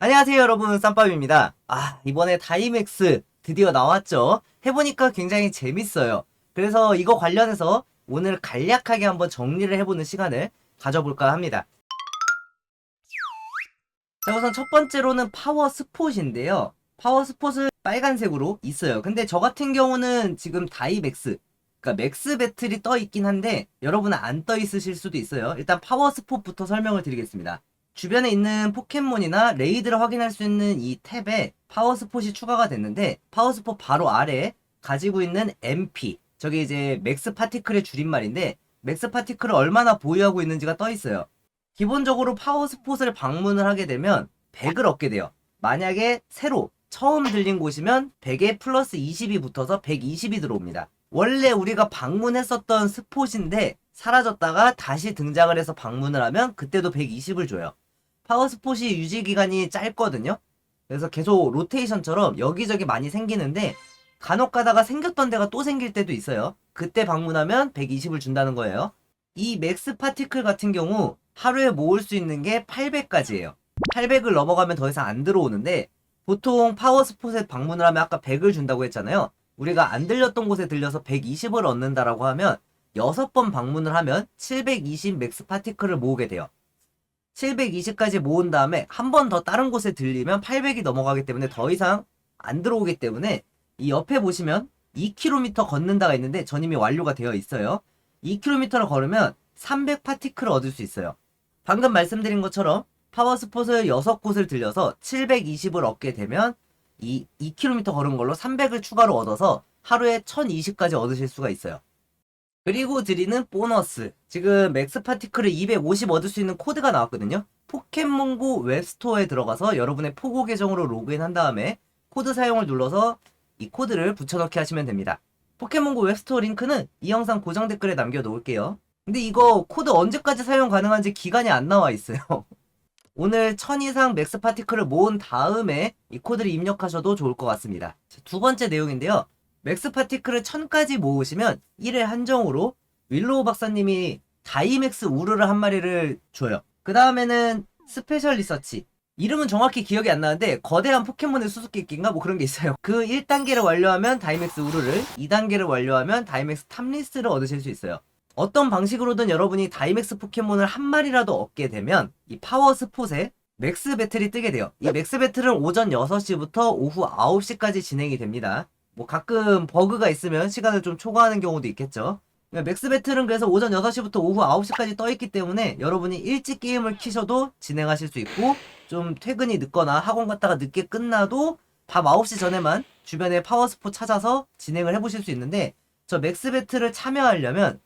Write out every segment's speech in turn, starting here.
안녕하세요 여러분. 쌈밥입니다. 아 이번에 다이맥스 드디어 나왔죠? 해보니까 굉장히 재밌어요. 그래서 이거 관련해서 오늘 간략하게 한번 정리를 해보는 시간을 가져볼까 합니다. 자 우선 첫 번째로는 파워 스폿인데요. 파워 스폿은 빨간색으로 있어요. 근데 저 같은 경우는 지금 다이맥스 그러니까 맥스 배틀이 떠 있긴 한데 여러분은 안 떠 있으실 수도 있어요. 일단 파워 스폿부터 설명을 드리겠습니다 주변에 있는 포켓몬이나 레이드를 확인할 수 있는 이 탭에 파워스폿이 추가가 됐는데 파워스폿 바로 아래 가지고 있는 MP 저게 이제 맥스 파티클의 줄임말인데 맥스 파티클을 얼마나 보유하고 있는지가 떠 있어요. 기본적으로 파워스폿을 방문을 하게 되면 100을 얻게 돼요. 만약에 새로 처음 들린 곳이면 100에 플러스 20이 붙어서 120이 들어옵니다. 원래 우리가 방문했었던 스폿인데 사라졌다가 다시 등장을 해서 방문을 하면 그때도 120을 줘요. 파워스폿이 유지 기간이 짧거든요. 그래서 계속 로테이션처럼 여기저기 많이 생기는데 간혹 가다가 생겼던 데가 또 생길 때도 있어요. 그때 방문하면 120을 준다는 거예요. 이 맥스 파티클 같은 경우 하루에 모을 수 있는 게 800까지예요. 800을 넘어가면 더 이상 안 들어오는데 보통 파워스폿에 방문을 하면 아까 100을 준다고 했잖아요. 우리가 안 들렸던 곳에 들려서 120을 얻는다라고 하면 6번 방문을 하면 720 맥스 파티클을 모으게 돼요. 720까지 모은 다음에 한 번 더 다른 곳에 들리면 800이 넘어가기 때문에 더 이상 안 들어오기 때문에 이 옆에 보시면 2km 걷는다가 있는데 전 이미 완료가 되어 있어요. 2km를 걸으면 300 파티클을 얻을 수 있어요. 방금 말씀드린 것처럼 파워스폿을 6곳을 들려서 720을 얻게 되면 이 2km 걸은 걸로 300을 추가로 얻어서 하루에 1020까지 얻으실 수가 있어요. 그리고 드리는 보너스. 지금 맥스 파티클을 250 얻을 수 있는 코드가 나왔거든요. 포켓몬고 웹스토어에 들어가서 여러분의 포고 계정으로 로그인 한 다음에 코드 사용을 눌러서 이 코드를 붙여넣기 하시면 됩니다. 포켓몬고 웹스토어 링크는 이 영상 고정 댓글에 남겨 놓을게요. 근데 이거 코드 언제까지 사용 가능한지 기간이 안 나와 있어요. 오늘 1000 이상 맥스 파티클을 모은 다음에 이 코드를 입력하셔도 좋을 것 같습니다. 자, 두 번째 내용인데요. 맥스 파티클을 1000까지 모으시면 1회 한정으로 윌로우 박사님이 다이맥스 우르를 한 마리를 줘요. 그 다음에는 스페셜 리서치. 이름은 정확히 기억이 안 나는데 거대한 포켓몬의 수수께끼인가 뭐 그런 게 있어요. 그 1단계를 완료하면 다이맥스 우르를, 2단계를 완료하면 다이맥스 탐리스를 얻으실 수 있어요. 어떤 방식으로든 여러분이 다이맥스 포켓몬을 한 마리라도 얻게 되면 이 파워 스폿에 맥스 배틀이 뜨게 돼요. 이 맥스 배틀은 오전 6시부터 오후 9시까지 진행이 됩니다. 뭐 가끔 버그가 있으면 시간을 좀 초과하는 경우도 있겠죠. 그러니까 맥스 배틀은 그래서 오전 6시부터 오후 9시까지 떠 있기 때문에 여러분이 일찍 게임을 키셔도 진행하실 수 있고 좀 퇴근이 늦거나 학원 갔다가 늦게 끝나도 밤 9시 전에만 주변에 파워스포 찾아서 진행을 해보실 수 있는데 저 맥스 배틀을 참여하려면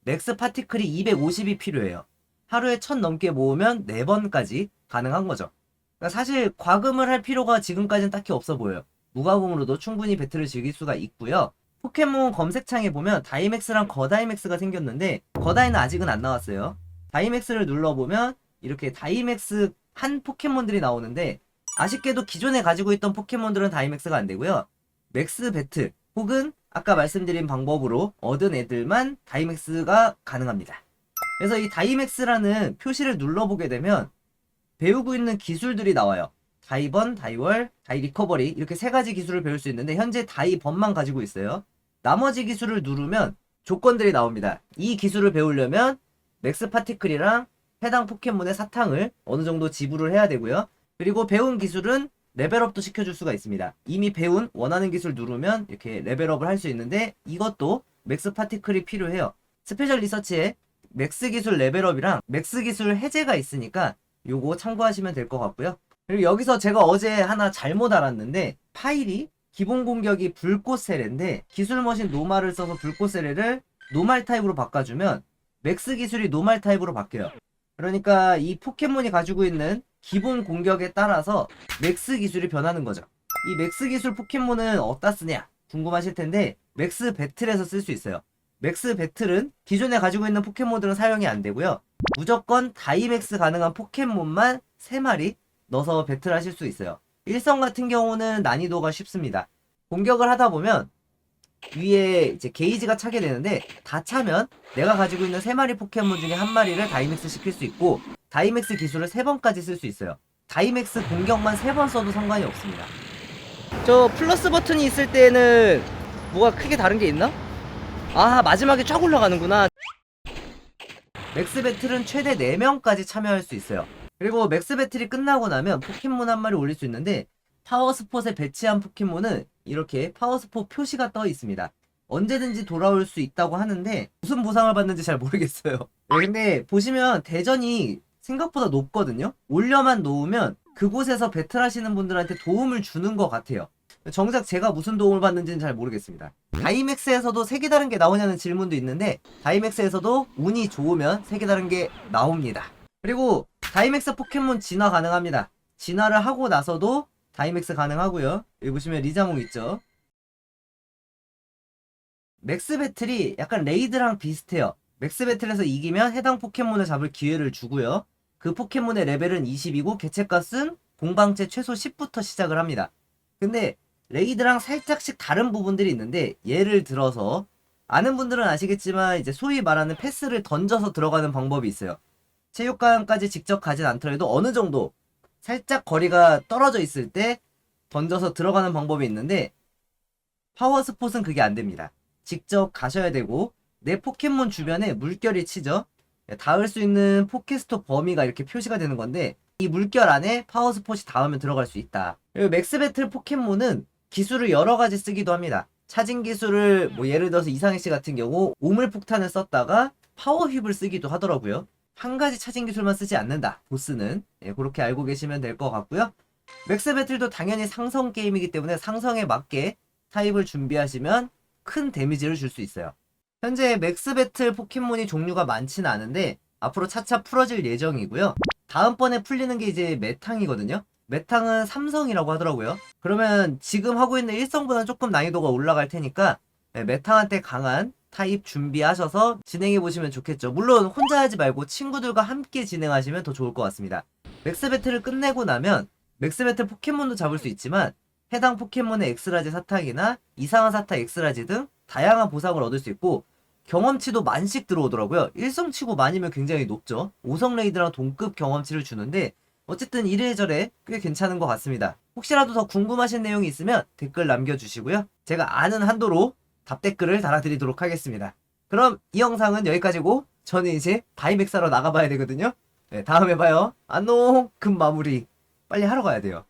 맥스 파티클이 250이 필요해요. 하루에 1000 넘게 모으면 4번까지 가능한 거죠. 그러니까 사실 과금을 할 필요가 지금까지는 딱히 없어 보여요. 무과금으로도 충분히 배틀을 즐길 수가 있고요. 포켓몬 검색창에 보면 다이맥스랑 거다이맥스가 생겼는데 거다이는 아직은 안 나왔어요. 다이맥스를 눌러보면 이렇게 다이맥스 한 포켓몬들이 나오는데 아쉽게도 기존에 가지고 있던 포켓몬들은 다이맥스가 안 되고요. 맥스 배틀 혹은 아까 말씀드린 방법으로 얻은 애들만 다이맥스가 가능합니다. 그래서 이 다이맥스라는 표시를 눌러보게 되면 배우고 있는 기술들이 나와요. 다이번, 다이월, 다이 리커버리 이렇게 세 가지 기술을 배울 수 있는데 현재 다이번만 가지고 있어요. 나머지 기술을 누르면 조건들이 나옵니다. 이 기술을 배우려면 맥스 파티클이랑 해당 포켓몬의 사탕을 어느 정도 지불을 해야 되고요. 그리고 배운 기술은 레벨업도 시켜줄 수가 있습니다. 이미 배운 원하는 기술 누르면 이렇게 레벨업을 할 수 있는데 이것도 맥스 파티클이 필요해요. 스페셜 리서치에 맥스 기술 레벨업이랑 맥스 기술 해제가 있으니까 요거 참고하시면 될 것 같고요. 그리고 여기서 제가 어제 하나 잘못 알았는데 파일이 기본 공격이 불꽃 세례인데 기술 머신 노말을 써서 불꽃 세례를 노말 타입으로 바꿔주면 맥스 기술이 노말 타입으로 바뀌어요. 그러니까 이 포켓몬이 가지고 있는 기본 공격에 따라서 맥스 기술이 변하는 거죠. 이 맥스 기술 포켓몬은 어디다 쓰냐 궁금하실 텐데 맥스 배틀에서 쓸 수 있어요. 맥스 배틀은 기존에 가지고 있는 포켓몬들은 사용이 안 되고요. 무조건 다이맥스 가능한 포켓몬만 3마리 넣어서 배틀하실 수 있어요. 일성 같은 경우는 난이도가 쉽습니다. 공격을 하다 보면 위에 이제 게이지가 차게 되는데 다 차면 내가 가지고 있는 세 마리 포켓몬 중에 한 마리를 다이맥스 시킬 수 있고 다이맥스 기술을 세 번까지 쓸 수 있어요. 다이맥스 공격만 3번 써도 상관이 없습니다. 저 플러스 버튼이 있을 때는 뭐가 크게 다른 게 있나? 아 마지막에 쫙 올라가는구나. 맥스 배틀은 최대 4명까지 참여할 수 있어요. 그리고 맥스 배틀이 끝나고 나면 포켓몬 한 마리 올릴 수 있는데 파워스폿에 배치한 포켓몬은 이렇게 파워스폿 표시가 떠 있습니다. 언제든지 돌아올 수 있다고 하는데 무슨 보상을 받는지 잘 모르겠어요. 네, 근데 보시면 대전이 생각보다 높거든요. 올려만 놓으면 그곳에서 배틀하시는 분들한테 도움을 주는 것 같아요. 정작 제가 무슨 도움을 받는지는 잘 모르겠습니다. 다이맥스에서도 색이 다른 게 나오냐는 질문도 있는데 다이맥스에서도 운이 좋으면 색이 다른 게 나옵니다. 그리고 다이맥스 포켓몬 진화 가능합니다. 진화를 하고 나서도 다이맥스 가능하고요. 여기 보시면 리자몽 있죠. 맥스 배틀이 약간 레이드랑 비슷해요. 맥스 배틀에서 이기면 해당 포켓몬을 잡을 기회를 주고요. 그 포켓몬의 레벨은 20이고 개체값은 공방체 최소 10부터 시작을 합니다. 근데 레이드랑 살짝씩 다른 부분들이 있는데 예를 들어서 아는 분들은 아시겠지만 이제 소위 말하는 패스를 던져서 들어가는 방법이 있어요. 체육관까지 직접 가진 않더라도 어느 정도 살짝 거리가 떨어져 있을 때 던져서 들어가는 방법이 있는데 파워 스폿은 그게 안 됩니다. 직접 가셔야 되고 내 포켓몬 주변에 물결이 치죠. 닿을 수 있는 포켓스톱 범위가 이렇게 표시가 되는 건데 이 물결 안에 파워 스폿이 닿으면 들어갈 수 있다. 그리고 맥스 배틀 포켓몬은 기술을 여러 가지 쓰기도 합니다. 차징 기술을 뭐 예를 들어서 이상희 씨 같은 경우 우물 폭탄을 썼다가 파워 휩을 쓰기도 하더라고요. 한 가지 차징 기술만 쓰지 않는다. 보스는 예, 그렇게 알고 계시면 될 것 같고요. 맥스 배틀도 당연히 상성 게임이기 때문에 상성에 맞게 타입을 준비하시면 큰 데미지를 줄 수 있어요. 현재 맥스 배틀 포켓몬이 종류가 많지는 않은데 앞으로 차차 풀어질 예정이고요. 다음번에 풀리는 게 이제 메탕이거든요. 메탕은 삼성이라고 하더라고요. 그러면 지금 하고 있는 1성보다 조금 난이도가 올라갈 테니까 네, 메탕한테 강한 타입 준비하셔서 진행해 보시면 좋겠죠. 물론 혼자 하지 말고 친구들과 함께 진행하시면 더 좋을 것 같습니다. 맥스 배틀을 끝내고 나면 맥스 배틀 포켓몬도 잡을 수 있지만 해당 포켓몬의 엑스라지 사탕이나 이상한 사탕 엑스라지 등 다양한 보상을 얻을 수 있고 경험치도 만씩 들어오더라고요. 1성치고 만이면 굉장히 높죠. 5성 레이드랑 동급 경험치를 주는데 어쨌든 이래저래 꽤 괜찮은 것 같습니다. 혹시라도 더 궁금하신 내용이 있으면 댓글 남겨주시고요. 제가 아는 한도로 답댓글을 달아드리도록 하겠습니다. 그럼 이 영상은 여기까지고 저는 이제 다이맥사로 나가봐야 되거든요. 네, 다음에 봐요. 안녕 금 마무리 빨리 하러 가야 돼요.